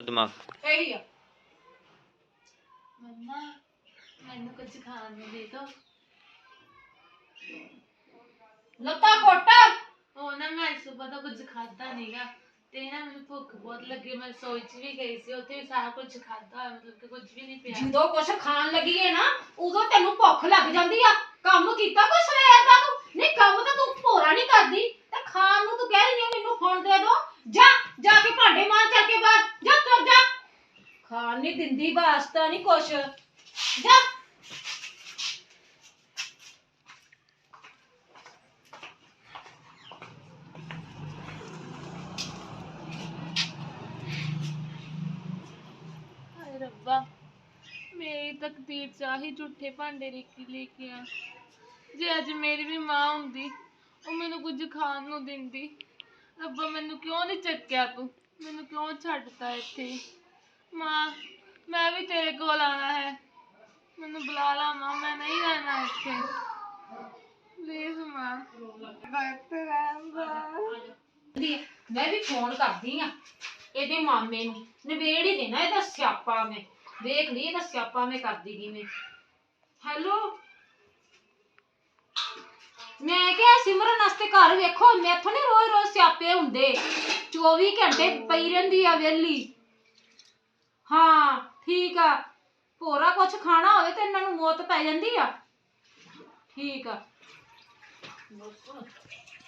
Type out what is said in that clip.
ਦਿਮਾਗ ਇਹੀ ਆ ਮੰਮਾ ਮੈਨੂੰ ਕੁਝ ਖਾਣ ਨੂੰ ਦੇ ਦੋ ਲੱਤਾ ਘੁੱਟ ਉਹ ਨਾ ਮੈਂ ਸਵੇਰ ਦਾ ਕੁਝ ਖਾਦਾ ਨਹੀਂਗਾ ਤੇ ਨਾ ਮੈਨੂੰ ਭੁੱਖ ਬਹੁਤ ਲੱਗੀ ਮੈਂ ਸੋਚ 'ਚ ਵੀ ਗਈ ਸੀ ਉੱਥੇ ਵੀ ਸਾਰਾ ਕੁਝ ਖਾਦਾ ਹੋਇਆ ਮਤਲਬ ਕਿ ਕੁਝ ਵੀ ਨਹੀਂ ਪਿਆ ਜਦੋਂ ਕੁਛ ਖਾਣ ਲੱਗੀ ਏ ਨਾ ਉਦੋਂ ਤੈਨੂੰ ਭੁੱਖ ਲੱਗ ਜਾਂਦੀ ਆ ਕੰਮ ਕੀਤਾ ਕੋਈ ਸਵੇਰ ਦਾ ਤੂੰ ਨਹੀਂ ਕੰਮ ਤਾਂ ਤੂੰ ਭੋਰਾ ਨਹੀਂ ਕਰਦੀ ਤੇ ਖਾਣ ਨੂੰ ਤੂੰ ਕਹਿ ਰਹੀ ਆਂ ਮੈਨੂੰ ਹੁਣ ਦੇ ਦੋ ਜਾ ਜਾ ਕੇ ਭਾਂਡੇ ਮਾਂ ਚੱਲ ਕੇ ਬਾਹਰ ਜਾ ਤੁਰ ਜਾ ਖਾਣ ਨਹੀਂ ਦਿੰਦੀ ਵਾਸਤਾ ਨਹੀਂ ਕੁਛ। ਜਾ। ਹਾਏ ਰੱਬਾ, ਮੇਰੀ ਤਕਦੀਰ ਚ ਝੂਠੇ ਭਾਂਡੇ ਲਿਖੀ ਲੈ ਕੇ ਆ। ਜੇ ਅੱਜ ਮੇਰੀ ਵੀ ਮਾਂ ਹੁੰਦੀ, ਉਹ ਮੈਨੂੰ ਕੁਝ ਖਾਣ ਨੂੰ ਦਿੰਦੀ। ਰੱਬਾ, ਮੈਨੂੰ ਕਿਉਂ ਨਹੀਂ ਚੱਕਿਆ ਤੂੰ? ਮੈਨੂੰ ਕਿਉਂ ਛੱਡਤਾ ਇੱਥੇ? ਮਾਂ ਮੈਂ ਵੀ ਤੇਰੇ ਕੋਲ ਆਣਾ ਹੈ। ਮੈਨੂੰ ਬੁਲਾ ਲਾ ਮਾਂ ਮੈਂ ਨਹੀਂ ਰਹਿਣਾ ਇੱਥੇ। ਪਲੀਜ਼ ਮਾਂ। ਡਾਕਟਰ ਆਂਦਾ ਦੀ ਮੈਂ ਵੀ ਫੋਨ ਕਰਦੀ ਆ ਇਹਦੇ ਮਾਮੇ ਨੂੰ। ਨਵੇੜ ਹੀ ਦੇਣਾ ਇਹਦਾ ਸਿਆਪਾ ਮੈਂ। ਵੇਖ ਲਈ ਇਹਦਾ ਸਿਆਪਾ ਮੈਂ ਕਰਦੀ ਕਿਵੇਂ। ਹੈਲੋ? ਮੈਂ ਕਿਹਾ ਸਿਮਰਨ ਵਾਸਤੇ ਘਰ ਵੇਖੋ। ਮੈਥੋਂ ਨਹੀਂ ਰੋਜ਼ ਰੋਜ਼ ਸਿਆਪੇ ਹੁੰਦੇ। 24 ਘੰਟੇ ਪਈ ਰਹਿੰਦੀ ਆ ਵਿਹਲੀ। ਹਾਂ ਠੀਕ ਆ। ਭੋਰਾ ਕੁਛ ਖਾਣਾ ਹੋਵੇ ਤੇ ਇਹਨਾਂ ਨੂੰ ਮੌਤ ਪੈ ਜਾਂਦੀ ਆ। ਠੀਕ ਆ।